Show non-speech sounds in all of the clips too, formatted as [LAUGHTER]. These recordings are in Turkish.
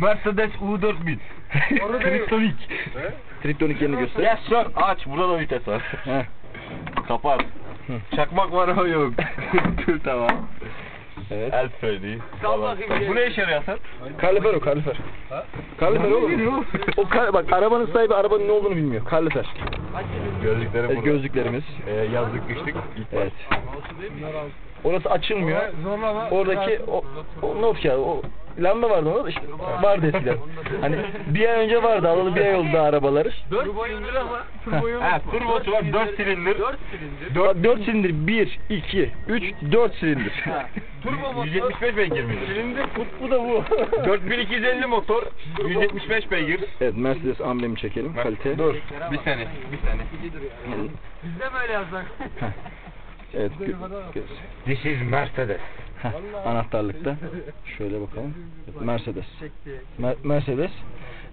Mercedes U4000. Triptonik. Triptonik yerini göster. Yes sir. Aç. Burada da vites var. Heh. Kapat. Çakmak var ama yok. [LAUGHS] tamam. Evet. El Freddy. falan. Bu ne işe yarıyor Hasan? Kalifer o kalifer. Kalifer oğlum. O kal bak arabanın sahibi arabanın ne olduğunu bilmiyor. Kalifer. Gözlüklerim Evet, burada. gözlüklerimiz. Ee, yazlık kışlık. Evet. Orası açılmıyor. Oradaki o, o not kağıdı, o lamba vardı orada işte vardı eskiden. Hani bir ay önce vardı alalı bir ay oldu arabaları. 4 silindir ama Ha, turbosu var 4 silindir. 4 silindir. 4, 4 silindir 1, 2, 3, 4 silindir. Turbo motor. 175 beygir miydi? Silindir. Bu da bu. [LAUGHS] 4250 motor, 175 beygir. evet Mercedes amblemi çekelim kalite. Dur, bir sene, bir sene. Biz de böyle yazsak. Evet. This is Mercedes. Heh, anahtarlıkta. Şöyle bakalım. Mercedes. Mer- Mercedes.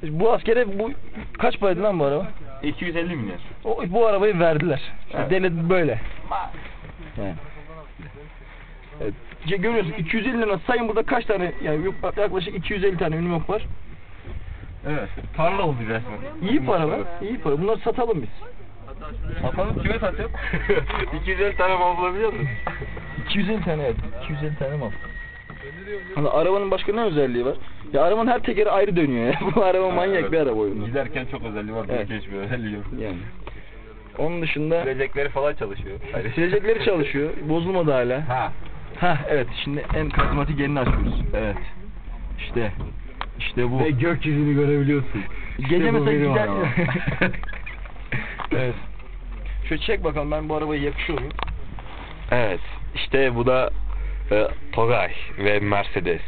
Bu askere bu kaç paraydı lan bu araba? 250 milyar. O, bu arabayı verdiler. Yani Evet. Devlet böyle. Yani. Evet. Görüyorsun 250 lira sayın burada kaç tane yani yok- yaklaşık 250 tane ünlük var. Evet, tarla oldu resmen. İyi para lan. iyi para. Bunları satalım biz. Satalım kime satıyor? [LAUGHS] 250 tane mal bulabiliyor musun? 250 tane evet. 250 tane mal. Hani arabanın başka ne özelliği var? Ya arabanın her tekeri ayrı dönüyor ya. [LAUGHS] Bu araba manyak bir araba oyunu. Giderken çok özelliği var, Evet. evet. hiçbir özelliği yok. Yani. Onun dışında Silecekleri falan çalışıyor. silecekleri çalışıyor. Bozulmadı hala. Ha. Ha evet şimdi en karizmatik yerini açıyoruz. Evet. İşte. İşte bu. Ve gökyüzünü görebiliyorsun. Gece bu mesela gider. [LAUGHS] evet. Şöyle çek bakalım ben bu arabaya yakışıyor muyum? Evet, işte bu da e, Togay ve Mercedes.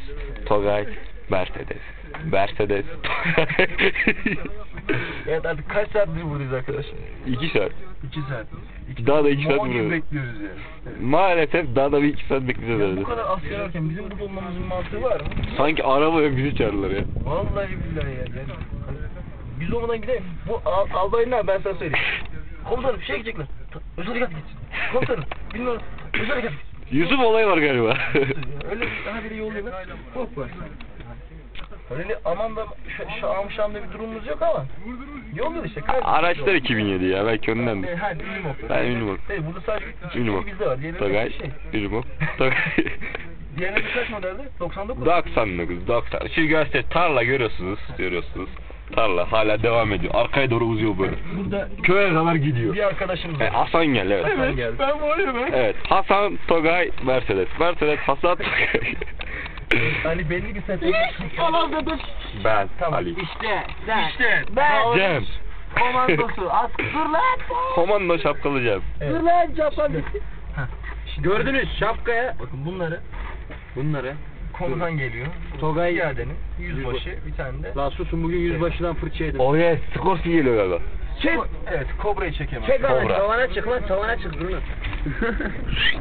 Togay, Mercedes. Mercedes. [LAUGHS] Evet artık kaç saattir buradayız arkadaş? iki saat. 2 saat. Daha da iki saat Mor gibi burada. bekliyoruz yani. Maalesef daha da bir iki saat bekleyeceğiz Ya bu kadar asker varken bizim burada olmamızın mantığı var mı? Sanki araba yok bizi çağırdılar ya. Vallahi billahi ya. Yani, biz olmadan gidelim. Bu al, albaylar ben sana söyleyeyim. Komutanım bir şey gidecekler. Özel harekat gitsin. Komutanım bilmiyorum. Özel harekat gitsin. Yusuf olayı var galiba. Öyle daha biri yolluyorlar. Hop var. Öyle aman da şu, şu am şamda bir durumumuz yok ama. Yolluyor işte. kardeşim. Araçlar 2007 ya belki E, ondandır. ha Unimog. Ben Unimog. Evet burada sadece Unimog. bizde var. Diğerleri Togay, şey. Unimog, [LAUGHS] Togay. Diğerleri kaç modelde? 99. 99, 90. Şu göster tarla görüyorsunuz, görüyorsunuz. Tarla hala devam ediyor. Arkaya doğru uzuyor böyle. Burada Köye kadar gidiyor. bir arkadaşımız E, var. Hasan gel evet. Hasan geldi. Ben varım ben. Evet. Hasan Togay Mercedes. Mercedes Hasan [LAUGHS] Togay. Hani belli bir set. ben Tamam. Ali. İşte sen. İşte Ben. Cem. Komandosu. [LAUGHS] Az dur lan. Komando şapkalı Cem. Evet. Dur lan Japan. Gördünüz şapkaya. Bakın bunları. Bunları. Komutan geliyor. Togay. Piyadenin yüzbaşı bir tane de. Lan susun bugün yüzbaşından fırça yedim. Oh yes. Skorsky geliyor galiba. Çek. Evet kobrayı çekemez. Çek lan. Kobra. Tavana çık lan. Tavana çık. Dur lan.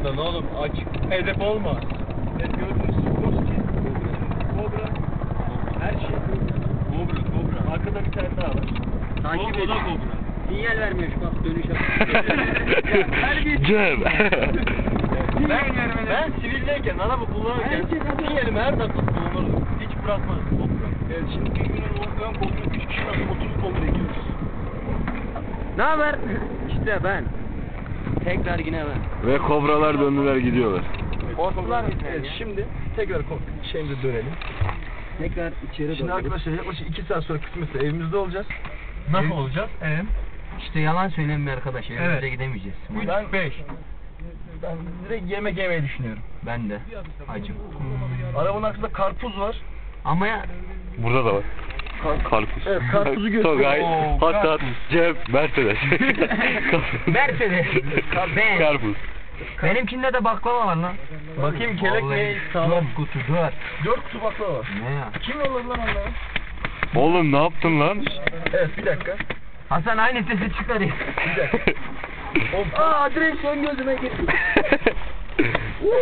Lan oğlum aç. Edep olma. Evet gördünüz. Skorsky. Kobra. Her şey. Kobra, kobra. Arkada bir tane daha var. Takip O- o et. da kobra. Sinyal vermiyor şu bak dönüş [LAUGHS] Cem. Ben, ben sivildeyken araba kullanırken sinyalimi her dakika kullanırdım. Hiç bırakmadım. Evet şimdi bir günün ön ön koltuğu 3 kişi nasıl 30 kobra gidiyoruz. Ne haber? İşte ben. Tekrar yine ben. Ve kobralar döndüler gidiyorlar. Boslar mı Evet şimdi tekrar ko- şeyimize dönelim. Tekrar içeri Şimdi arkadaşlar yaklaşık 2 saat sonra kısmetse evimizde olacağız. Nasıl olacağız? Evet. İşte yalan söyleme arkadaş. Evimize Evet. gidemeyeceğiz. 3 5. Ben direkt yemek yemeyi düşünüyorum. Ben de. Acım. Arabanın arkasında karpuz var. Ama ya Burada da var. Karpuz. Evet, karpuzu göster- [LAUGHS] Togay, Oo, Hasan, karpuz. Cem, Mercedes. [LAUGHS] Mercedes. Ben. Karpuz. Benimkinde de baklava var lan. Bakayım kelek ne sağlam. Dört kutu dört. 4 kutu baklava var. Ne ya? Kim yolladı lan onları? Oğlum ne yaptın lan? Evet bir dakika. Hasan aynı sesi çıkarıyor. Bir dakika. [LAUGHS] Aa direksiyon gözüme girdi. [LAUGHS]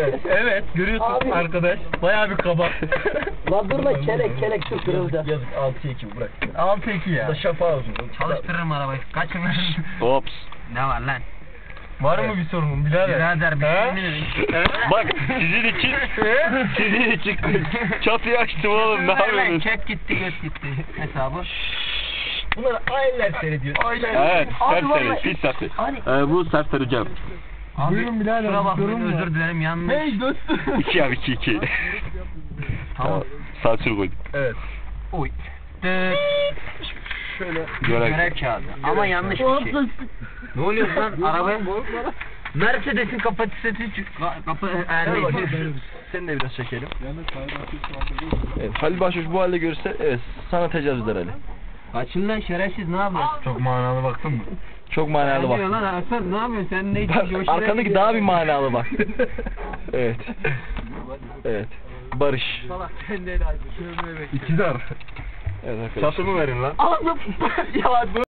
Evet. Evet, görüyorsun Abi. arkadaş. Bayağı bir kaba. [LAUGHS] Lan durma kelek kelek şu kırıldı. Yazık 6'ya 2 bırak. 6-2 Bu ya. da şafağı olsun. Çalıştırırım arabayı. Kaçın lan. Ops. ne var lan? Var mı bir sorunun birader? Birader bir ederim. Bak sizin için sizin için [LAUGHS] çatıyı açtım oğlum ne Hemen yapıyorsunuz? Çek gitti göt gitti hesabı. Bunları aileler seyrediyor. Evet, Abi serseri, serseri. Hani- Ee, bu serseri Cem. Abi, Buyurun birader, Kusura bakmayın özür dilerim yanlış. dostum. [LAUGHS] 2 abi 2 2. Tamam. Sansür koydum. Evet. Oy. Dıt. Şöyle. Görev. Görev kağıdı. Ama yanlış bir şey. Ne oluyor lan arabaya? Mercedes'in kapasitesi çık. ka- Kapı er Gel bakayım. Seni de biraz çekelim. Evet, Halil Başhoş bu halde görürse evet sana tecavüz eder Ali. Kaçın lan şerefsiz ne yapıyorsun? Çok manalı baktın mı? Çok Ne manalı bak. lan Hasan ne yapıyorsun sen ne Bak, coşuyor? Arkandaki daha bir manalı bak. [LAUGHS] evet. Evet. Barış. İkizar. Evet arkadaşlar. Çatımı verin lan. Ağzım. [LAUGHS] ya dur.